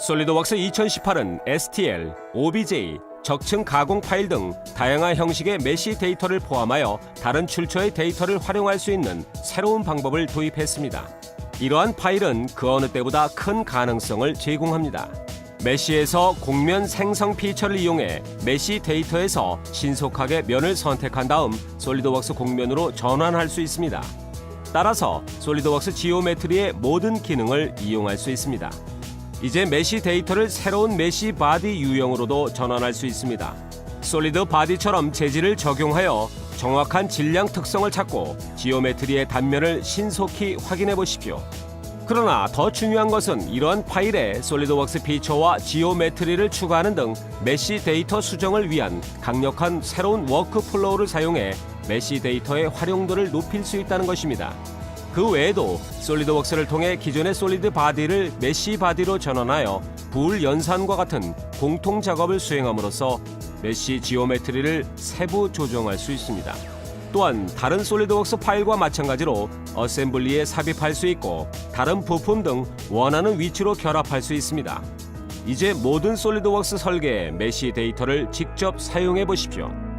솔리드웍스 2018은 STL, OBJ, 적층 가공 파일 등 다양한 형식의 메시 데이터를 포함하여 다른 출처의 데이터를 활용할 수 있는 새로운 방법을 도입했습니다. 이러한 파일은 그 어느 때보다 큰 가능성을 제공합니다. 메시에서 곡면 생성 피처를 이용해 메시 데이터에서 신속하게 면을 선택한 다음 솔리드웍스 곡면으로 전환할 수 있습니다. 따라서 솔리드웍스 지오메트리의 모든 기능을 이용할 수 있습니다. 이제 메시 데이터를 새로운 메시 바디 유형으로도 전환할 수 있습니다. 솔리드 바디처럼 재질을 적용하여 정확한 질량 특성을 찾고 지오메트리의 단면을 신속히 확인해 보십시오. 그러나 더 중요한 것은 이러한 파일에 솔리드웍스 피처와 지오메트리를 추가하는 등 메시 데이터 수정을 위한 강력한 새로운 워크플로우를 사용해 메시 데이터의 활용도를 높일 수 있다는 것입니다. 그 외에도 솔리드웍스를 통해 기존의 솔리드 바디를 메시 바디로 전환하여 부울 연산과 같은 공통 작업을 수행함으로써 메시 지오메트리를 세부 조정할 수 있습니다. 또한 다른 솔리드웍스 파일과 마찬가지로 어셈블리에 삽입할 수 있고 다른 부품 등 원하는 위치로 결합할 수 있습니다. 이제 모든 솔리드웍스 설계에 메시 데이터를 직접 사용해 보십시오.